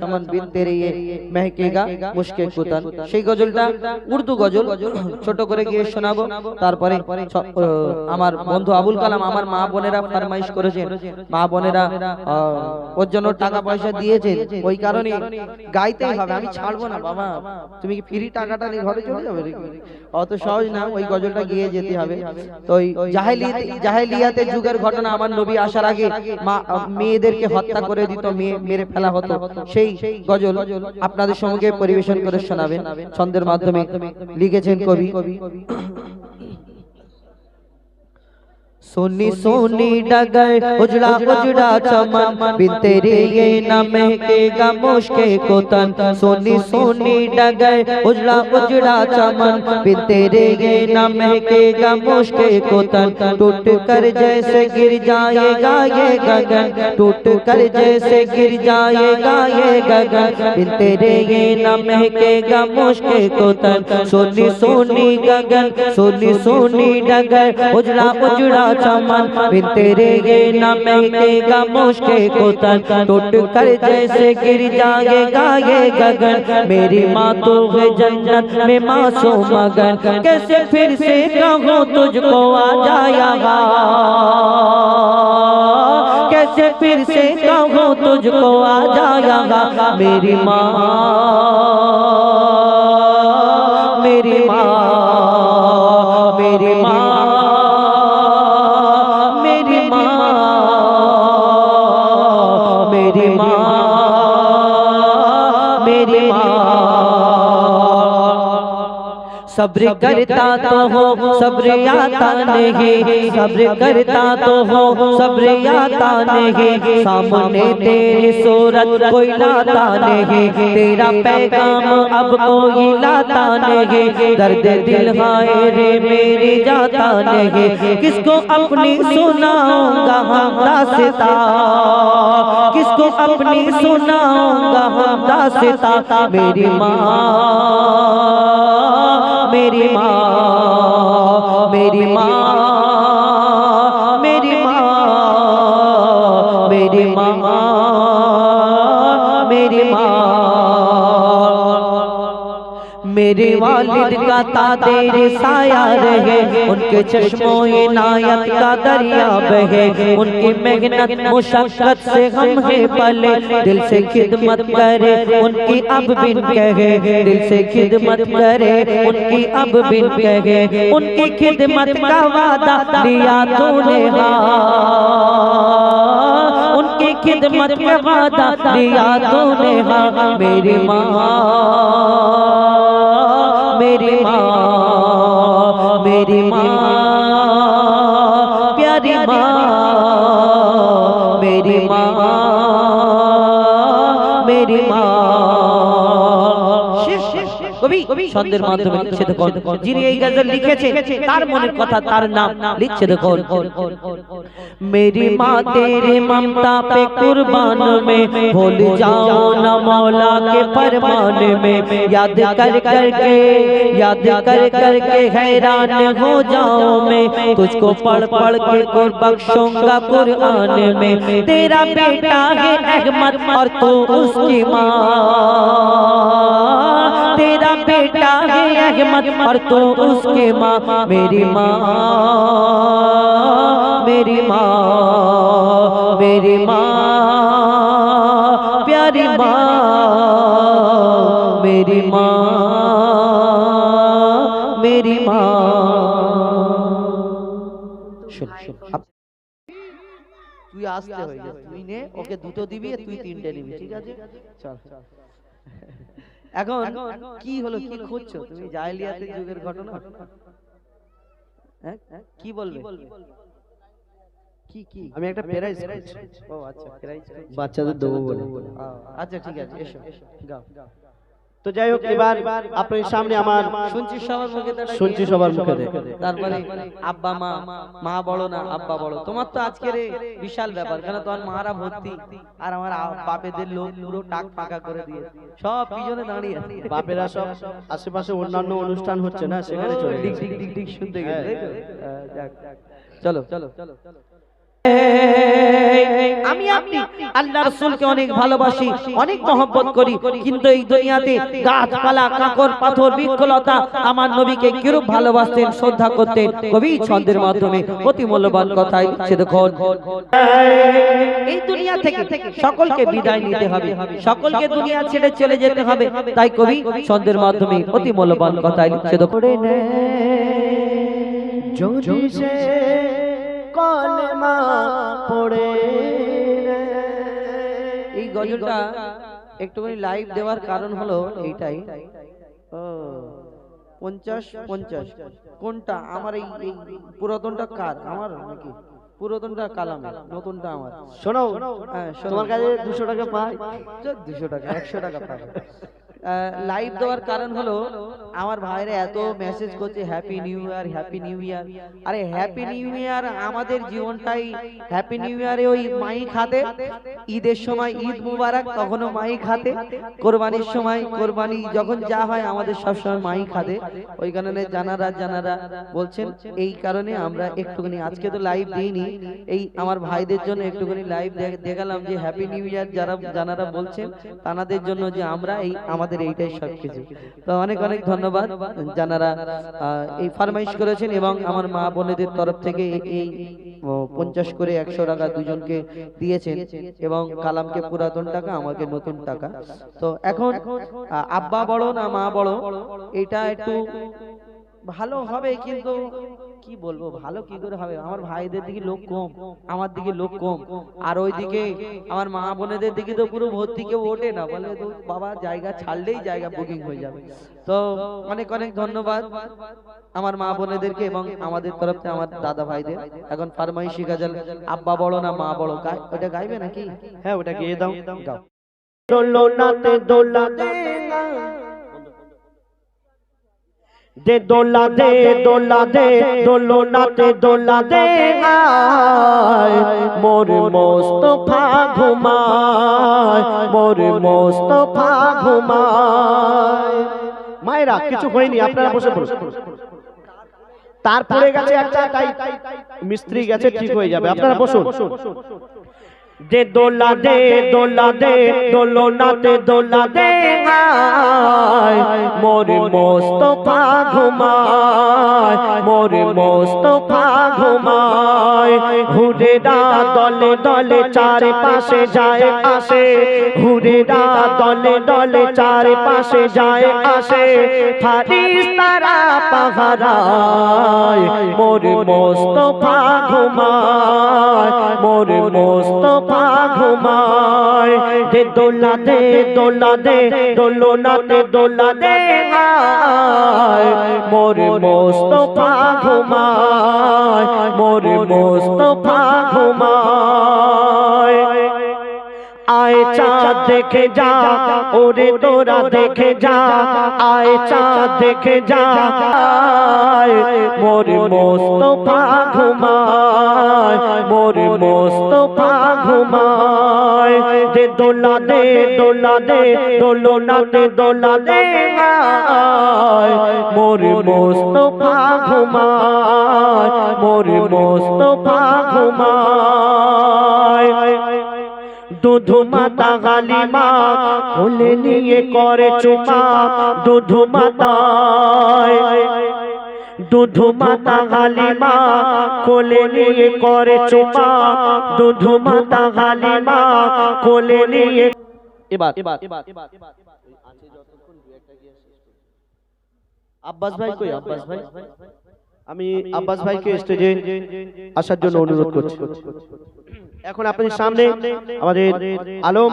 সামান বিনতে রিয়ে মেহকেগা মুশকিল কুতান সেই গজলটা, উর্দু গজল, ছোট করে গিয়ে শোনাবো। তারপরে আমার বন্ধু আবুল কালাম আমার মা বোনেরা ফরমাইশ করেছেন। মা বোনেরা ওর জন্য টাকা পয়সা দিয়েছেন। ওই কারণে গাইতেই হবে। আমি ছাড়বো না, বাবা। তুমি কি ফ্রি টাকাটা নিয়ে ঘরে চলে যাবে অত সহজ না, ওই গজলটা গিয়ে যেতে হবে। তো ওই জাহেলিয়াত, জাহেলিয়াতে যুগের ঘটনা আমার নবী আসার আগে মা, মেয়েদেরকে হত্যা করে দিত, মেয়ে, মেরে ফেলা হতো। সেই গজল আপনাদের সঙ্গে পরিবেশন করে শোনাবেন। ছন্দের মাধ্যমে লিখেছেন কবি। सोनी सोनी डगर उजड़ा उजड़ा चमन बिन तेरे ये न महकेगा मुश्के को तन। सोनी सोनी डगर उजड़ा उजड़ा चमन। बिन तेरे ये न महकेगा मुश्के को तन। टूट कर जैसे गिर जाएगा ये गगन। टूट कर जैसे गिर जाएगा ये गगन। बिन तेरे ये न महकेगा मुश्के को तन। सोनी सोनी गगन सोनी सोनी डगर उजड़ा उजड़ा चमन बिन तेरे ये न महकेगा मुश्के को तन। टूट कर जैसे गिर जाएगा ये गगन। मेरी माँ तो है जन्नत में मासूम मगन। कैसे फिर से कहूँ तुझको आ जाएगा कैसे फिर से कहूँ तुझको आ जाएगा मेरी माँ माँ मेरी माँ सब्र करता तो हो सब्र आता नहीं सब्र करता तो हो सब्र आता नहीं सामने तेरी सूरत कोई लाता नहीं तेरा पैगाम अब कोई लाता नहीं दर्द दिल हाय रे मेरी जाता नहीं किसको अपनी सुनाऊँगा हम दास्ता? किसको अपनी सुनाऊँगा हम दास्ता? मेरी माँ বাবের মা मेरे वालिद का तादेर साया रहे, उनके चश्मों इनायत का दरिया बहे, उनकी मेहनत मुशक्कत से हम है पले, दिल से खिदमत करे, उनकी अब बिन कहे, दिल से खिदमत करे, उनकी अब बिन कहे, उनकी खिदमत का वादा लिया तूने हाँ کی خدمت میں وعدہ دیا تو نے ہاں میری ماں میری ماں میری ماں پیاری ماں میری ماں কবি ছন্দের মাধ্যমে লিখছে দেখুন যিনি এই গজল লিখেছে তার মনের কথা তার নাম লিখছে দেখুন मेरी माँ तेरे ममता पे कुर्बान में भूल जाओ न मौला के फरमान में याद कर कर के याद कर कर के हैरान हो जाओ मैं तुझको पढ़ पढ़ के कुर बख्शूंगा कुरान में तेरा बेटा है अहमद और तू उसकी माँ अहमद और तू उसकी माँ मेरी माँ मेरी माँ मेरी माँ प्यारी माँ मेरी माँ मेरी माँ শুন শুন আপ- তুই আসতে হয়ে যা তুই নে ওকে দুটো দিবি আর তুই তিনটে নিবি ঠিক আছে চল এখন কি হলো কি খুঁজছো? তুমি জাহেলিয়াতের যুগের ঘটনা? হ্যাঁ? কি বলবে? কি কি আমি একটা ও আচ্ছা প্রাইজ বাচ্চাদের দেবো বলে আচ্ছা ঠিক আছে এসো গাও তো যাই হোক এবার আপনার সামনে আমার শুনছি সবার মুখে শুনছি সবার মুখে তারপরে আব্বা মা মা বড় না আব্বা বড়। তোমার তো আজকের বিশাল ব্যাপার কেন তোমার মারা ভর্তি? আর আমার বাপেদের লোক পুরো টাক ফাঁকা করে দিয়ে সব পিছনে দাঁড়িয়ে। বাপেরা সব আশেপাশে অন্যান্য অনুষ্ঠান হচ্ছে না সেখানে চলে ডিক গেছে। ডিক ডিক ডিক শুনতে গেছে। তাই তো? চলো চলো। অনেক ভালোবাসি করি, কিন্তু এই দুনিয়াতে গাছপালা কাকর পাথর, বৃক্ষলতা আমার নবীকে ভালোবাসতেন, শ্রদ্ধা করতেন কবি ছন্দের মাধ্যমে, অতি মূল্যবান কথাই এই দুনিয়া সকলকে বিদায় নিতে হবে, সকলকে দুনিয়া ছেড়ে চলে যেতে হবে, তাই কবি ছন্দের মাধ্যমে অতি মূল্যবান কথাই সে দেখুন। কলমা পড়ে এই গজলটা একটুখানি লাইভ দেওয়ার কারণ হলো এইটাই। ও পঞ্চাশ পঞ্চাশ। কোনটা? আমার এই পুরাতনটা কার? আমার নাকি? পুরাতনটা কালামের নতুনটা আমার। শোনো হ্যাঁ শোনো। তোমার কাছে দুশো টাকা পাই। দুশো টাকা একশো টাকা পাবে লাইভ দেওয়ার কারণ হলো আমার ভাইরা এত মেসেজ করছে happy new year happy new year আরে হ্যাপি নিউ ইয়ার আমাদের জীবনটাই হ্যাপি নিউ ইয়ারে ওই মাই খাতে ঈদের সময় ঈদ মুবারক তখনও মাই খাতে কোরবানির সময় কোরবানি যখন যা হয় আমাদের সবসময় মাই খাতে ওই কারণে জানারা জানারা বলছেন এই কারণে আমরা একটুখানি আজকে তো লাইভ দিইনি এই আমার ভাইদের জন্য একটুখানি লাইভ দেখালাম যে হ্যাপি নিউ ইয়ার যারা জানারা বলছেন তানাদের জন্য যে আমরা এই আমাদের এইটাই সবকিছু তো অনেক অনেক ধন্যবাদ জানারা যারা এই ফারমাইশ করেছেন এবং আমার মা বোনেদের তরফ থেকে এই পঞ্চাশ করে একশো টাকা দুজনকে দিয়েছেন এবং কালামকে পুরাতন টাকা, আমাকে নতুন টাকা। তো এখন আব্বা বড় না মা বড়, এটা একটু ভালো হবে কিন্তু কি বলব? ভালো কি করে হবে? আমার ভাইদের দিকে লোক কম আমার দিকে লোক কম। আর ওইদিকে আমার মা বোনেদের দিকে তো পুরো ভর্তি কেউ ওঠে না বলে তো বাবা জায়গা ছাড়লেই জায়গা বুকিং হয়ে যাবে। তো অনেক অনেক ধন্যবাদ আমার মা বোনেদেরকে এবং আমাদের তরফ থেকে আমার দাদা ভাইদের। এখন ফারমাইশি গাজাল আব্বা বড় না মা বড়? গায় ওটা গাইবে নাকি? হ্যাঁ ওটা গিয়ে দাও। গাও দোলনাতে দোলা দে না। দে দোলা দে দোলা দে দোলনাতে দোলা দে, আয়। মোর মোস্তফা ঘুমায়, মোর মোস্তফা ঘুমায়। মায়েরা, কিছু হয়নি, আপনারা বসে পড়ুন। তারপরে গেছে একটা মিস্ত্রি গেছে, ঠিক হয়ে যাবে। আপনারা বসুন। দে দোলা দে দোলা দে দোলো নাতে দোলা দে মোর মোস্তফা ঘুমায়, মোর মোস্তফা ঘুমায়। হুরেরা দলে দলে চারে পাশে যায় আসে, হুরেরা দলে দলে চারে পাশে যায় আসে। ফারিস তারা পাহারায়, মোর মোস্তফা ঘুমায়, মোর মোস্তফা ঘুমায়। দে দোলা দে দোলা দে দোলো নাতে দোলা দে মোর মোস্তফা ঘুমায়, মোর মোস্তফা ঘুমায়। আয় চাঁদ দেখে যা, ওরে তোরা দেখে যা, আয় চাঁদ দেখে যা। মোর মোস্তফা ঘুমায়। মোর মোস্তফা ঘুমায়। দে দোলা দে দোলা দে দোলো না দে দোলা দে মোর মোস্তফা ঘুমায়, মোর মোস্তফা ঘুমায়। দুধু মাতা গালিমা কোলে নিয়ে করে চুমা দুধু মাতায়। দুধু মাতা কোলে নিয়ে করে গালিমা, কোলে নিয়ে এবার এবার আব্বাস ভাই কই? আব্বাস ভাই? আমি স্টেজে আসার জন্য অনুরোধ করছি। এখন আপনাদের সামনে আমাদের আলম